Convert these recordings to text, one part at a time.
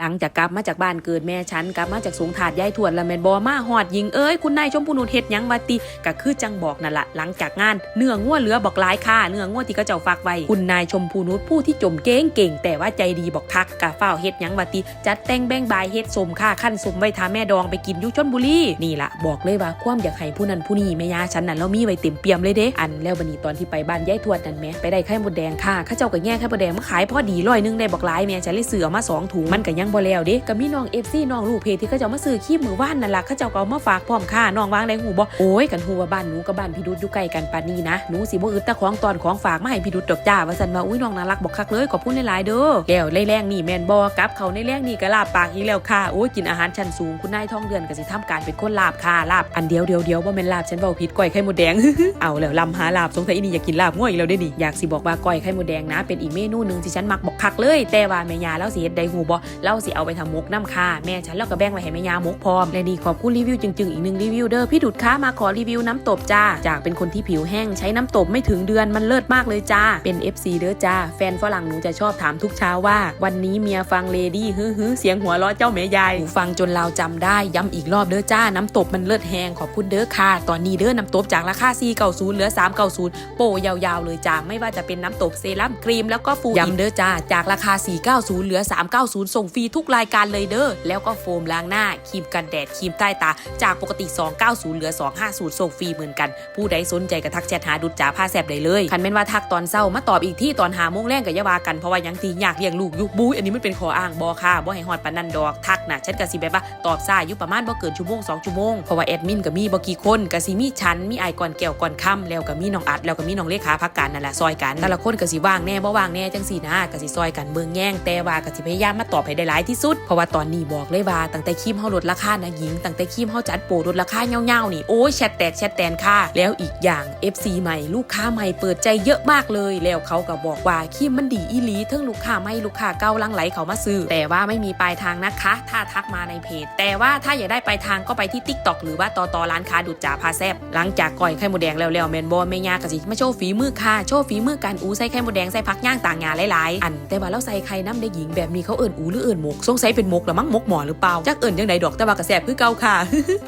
หลังจากกลับมาจากบ้านเกิดแม่ฉันกลับมาจากสงถาดยายทวดละแมนบอมาหอดยิงเอ้ยคุณนายชมพูนุชเฮ็ดยังวาติก็คือจังบอกนั่นละหลังจากงานเนื้องัวเหลือบอกหลายค่าเนื้องัวที่เขาเจ้าฝากไว้คุณนายชมพูนุชผู้ที่จมเก่งเก่ง แต่ว่าใจดีบอกทักกะเฝ้าเฮ็ดยังวาติจัดแต่งแบ่งบายเฮ็ดสมค่าขั้นสมไว้ทาแม่ดองไปกินยุชนบุรีนี่ละบอกเลยว่าความอยากให้ผู้นั้นผู้นี้แม่ยาฉันนั่นเรามีไว้เต็มเปี่ยมเลยเด้อันแล้วบันนี้ตอนที่ไปบ้านยายทวดนั่นแหม่ไปได้ไข่มดแดงค่ะข้าเจ้าก็แง่ไข่มดแดงมาขายพอดีร้อยนึงได้บอกหลายแม่ฉันเลยเสือมาสองถุงมันก็ยังบ่แล้วเด้ก็มีน้องเอฟซีน้องลูกเพจที่เขาเจ้ามาซื้อขี้มือว่านนั่นล่ะเขาเจ้าก็เอามาฝากพร้อมค่ะน้องวางได้หูบ่โอ้ยกันหูว่าบ้านหนูกับบ้านพี่ดุดอยู่ใกล้กันปานนี้นะหนูสิบ่อึดตะของตอนของฝากมาให้พี่ดุดดอกจ้าว่าซั่นว่าอุ้ยน้องน่ารักบอกคักเลยขอบคุณหลายๆเด้อแล้วในแรงนี่แมนบ่กับเขาในแรงนี่ก็ลาบปากอีกแล้วค่ะโอ้ยกินอาหารชั้นสูงคุณนายทองเดือนก็สิทำการเป็นคนลาบค่ะลาบอันเดียวเดียวเดียวบ่แม่นลาบฉันเว้าผิดก้อยไข่มดแดงเอาแล้วลำหาลาบสงสัยอีนี่อยากกินลาบง่วยอีกแล้วเด้นี่อยากสิบอกว่าก้อยไข่มดแดงนะ เป็นอีกเมนูหนึงที่ฉันมักบอกคักเลย แต่ว่าแม่ยาแล้วสิเฮ็ดได้หูบ่เราสิเอาไปทำมกน้ำค่ะแม่ฉันแล้วก็แบ่งไว้ให้แม่ยามกพร้อมและนี่ขอบคุณรีวิวจึงๆอีกหนึ่งรีวิวเด้อพี่ดุดค้ามาขอรีวิวน้ำตบจ้า จากเป็นคนที่ผิวแห้งใช้น้ำตบไม่ถึงเดือนมันเลิศมากเลยจ้า เป็น FC เด้อจ้า แฟนฝรั่งหนูจะชอบถามทุกเช้าว่า วันนี้เมียฟังเลดี้ฮือฮือเสียงหัวเราะเจ้าแม่ยายหูฟังจนเราจำได้ย้ำอีกรอบเด้อจ้า น้ำตบมันเลิศแหงขอบคุณเด้อค่ะ ตอนนี้เด้อน้ำตบจากราคา490เหลือ 390 โปรยาวๆเลยจ้าไม่ว่าจะเป็นน้ำตบเซรั่มครีมแล้วก็ฟูย้ำเด้อจ้าจากราคา 490 เหลือ 390 ส่งฟรีทุกรายการเลยเด้อ แล้วก็โฟมล้างหน้า ครีมกันแดด ครีมใต้ตา จากปกติ 290 เหลือ 250ส่งฟรีเหมือนกัน ผู้ใดสนใจก็ทักแชทหาดุดจ๋าผ้าแสบได้เลย คันแม่นว่าทักตอนเศร้ามาตอบอีกที่ตอนหาโมงแรงกับยาวากัน เพราะว่ายังตีอยากเลี้ยงลูกยุกบุ้ยอันนี้มันเป็นขออ้างบอค่ะบอให้หอดปานนันดอก ทัก นะฉันก็สิแบบว่าตอบซ่าอยู่ประมาณบ่เกินชั่วโมงสองชั่วโมงเพราะว่าแอดมินก็มีบ่กี่คนก็สิมีฉันมีไอายก่อนแก้วก่อนค่ำแล้วก็มีน้องอัดแล้วก็มีน้องเลขาพักการนั่นแหละซอยกันแต่ละคนก็สิว่างแน่บ่ว่างแน่จังสี่นะก็สิซอยกันเบิ่งแย่งแต่ว่าก็สิพยายามมาตอบให้ได้หลายที่สุดเพราะว่าตอนนี้บอกเลยว่าตั้งแต่ครีมเฮาลดราคานะหญิงตั้งแต่ครีมเฮาจัดโปรลดราคาเงาๆนี่โอ้ยแชทแตกแชทแตนค่ะแล้วอีกอย่าง FC ใหม่ลูกค้าใหม่เปิดใจเยอะมากเลย แล้วเขาก็บอกว่าครีมมันดีอีหลีเทั้งลูกค้าใหม่ลูกค้าเก่าลังไหลเขามาซื้อแต่ว่าไม่มีปลายทางนะคะถ้าทักมาในเพจ แต่ว่าถ้าอยากได้ไปทางก็ไปที่ TikTok หรือว่าต่อต่อร้านค้าดุจจ่าพาแซบหลังจากก่อยไข่หมดแดงแล้วแล้วแมนบอแม่ยากะสิมาโชว์ฝีมือค่ะโชว์ฝีมือการอูใส่ไข่หมดแดงใส่พักย่างต่างงานหลายๆอันแต่ว่าเราใส่ไข่น้ำได้หญิงแบบนี้เขาเอิ่นอูหรือเอิ่นหมกสงสัยเป็นหมกหรือมั้งหมกหมอหรือเปล่าจักเอิ่นยังไงดอกแต่ว่ากระแสบคือเก่าค่ะ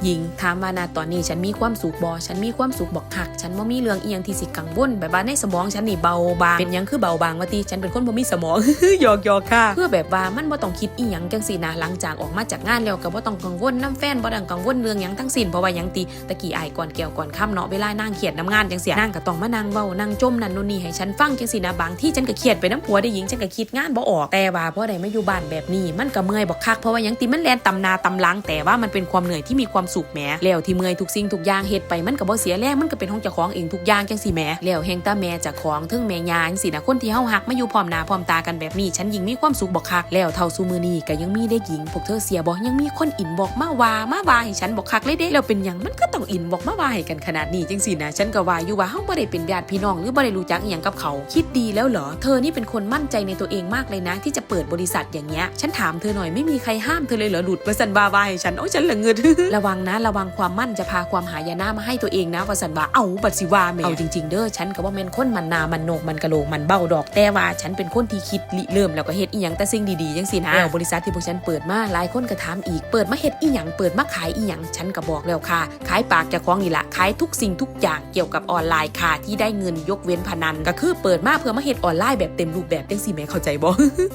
หญิงถามมานาตอนนี้ฉันมีความสุขบอฉันมีความสุขบอกหัก ฉันบ่มีเรื่องเอียงที่สิกังวลแบบว่าในสมองฉันนี่เบาบางเป็นยังคือเบาบางวะติฉันเป็นคนบ่มีสมองหยอกหยอกค่ะ เพื่อแบบว่ามันบ่ต้องคิดอีหยังจังสินะหลังจากออกมาจากงานแล้วก็บ่ต้องกังวลน้ำแฟนบ่ต้องกังวลเรื่องหยังทั้งสิ้นเพราะว่าหยังตีตะกี้อายก่อนแก้วก่อนค่ำเนาะเวลานั่งเครียดน้ำงานจังเสียนั่งก็ต้องมานั่งเว้านั่งจมนั่นนู่นนี่ให้ฉันฟังจังสินะบางที่ฉันก็เครียดไปน้ำผัวได้หญิงฉันก็คิดงานบ่ออกแต่ว่าเพอได้มาอยู่บ้านแบบนี้ มันก็เมื่อยบอกคักเพราะว่าหยังตีมันแลนตำนาตำหลังแต่ว่ามันเป็นความเหนื่อยที่มีความสุขแหมแล้วที่เมื่อยทุกสิ่งทุกอย่างเฮ็ดไปมันก็บ่เสียแรงมันก็เป็นของเจ้าของเองทุกอย่างจังสิแหมแล้วแฮงตาแม่จากของถึงแม่ยาจังสินะคนที่เฮาฮักมาอยู่พร้อมหน้าพร้อมตากันแบบนี้ฉันยิ่งมีความสุขบอกคักแล้วเท่าซูมือนี้ก็ยังมีได้หญิงพวกเธอเสียบ่ยังมีคนอินบอกมาว่ามาว่าให้ฉันบอกคักเลยเด้แล้วเป็นหยังมันก็ต้องอินบอกมาว่าให้กันขนาดนี้จังสินะฉันก็ว่าอยู่ว่าเฮาบ่ได้เป็นญาติพี่น้องหรือบ่ได้รู้จักอีหยังกับเขา คิดดีแล้วเหรอเธอนี่เป็นคนมั่นใจในตัวเองมากเลยนะ ที่จะเปิดบริษัทอย่างเงี้ยฉันถามเธอหน่อยไม่มีใครห้ามเธอเลยเหรอหลุดวาสันบาบาให้ฉันโอ้ยฉันละเงินระวังนะระวังความมั่นจะพาความหายนะมาให้ตัวเองนะวาสันบาเอาบัดสิวาแม่เอาจริงๆเด้อฉันก็ว่าแม่นคนมันนามันโหนกมันกะโหลกมันเบ้าดอกแต่ว่าฉันเป็นคนที่คิดริเริ่มแล้วก็เฮ็ดอีหยังแต่สิ่งดีๆจังสินะแล้วบริษัทที่พวกฉันเปิดมาหลายคนก็ถามอีก เปิดมาเฮ็ดอีหยังเปิดมาขายอีหยังฉันก็บอกแล้วค่ะ ขายปากจะคล้องนี่ละขายทุกสิ่งทุกอย่างเกี่ยวกับออนไลน์ค่ะ ที่ได้เงินยกเว้นพนัน ก็คือเปิดมาเพื่อมาเฮ็ดออนไลน์แบบเต็มรูปแบบจังสิแม่เข้าใจบ่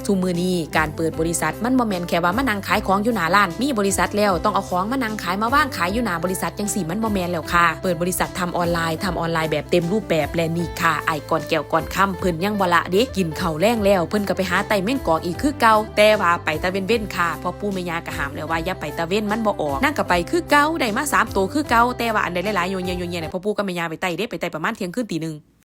ทุกมือนี้การเปิดบริษัทมันบ่แม่นแค่ว่ามานั่งขายของอยู่หน้าร้าน มีบริษัทแล้วต้องเอาของมานั่งขายมาว่างขายอยู่หน้าบริษัทจังสี่มันบ่แม่นแล้วค่ะ เปิดบริษัททำออนไลน์ทำออนไลน์แบบเต็มรูปแบบและนี่ค่ะไอก่อนแก้วก่อนค่ำเพิ่นยังบ่ละเด้กินข้าวแรงแล้วเพิ่นก็ไปหาไต่แม่งกอกอีกคือเก่าแต่ว่าไปตะเว้นเว้นค่ะพอปแม่ยาก็ห้ามเลยว่าอย่าไปตะเว้นมันบ่ออกนั่งก็ไปคือเก้าได้มาสามตัวคือเก้าแต่ว่าอันใดหลายๆโยนเยโยนเยเนี่ยพ่อปู่กับแม่ยาไปไต่เด้ไปไต่ประมาณเที่ยงคืนตีหนึ่ง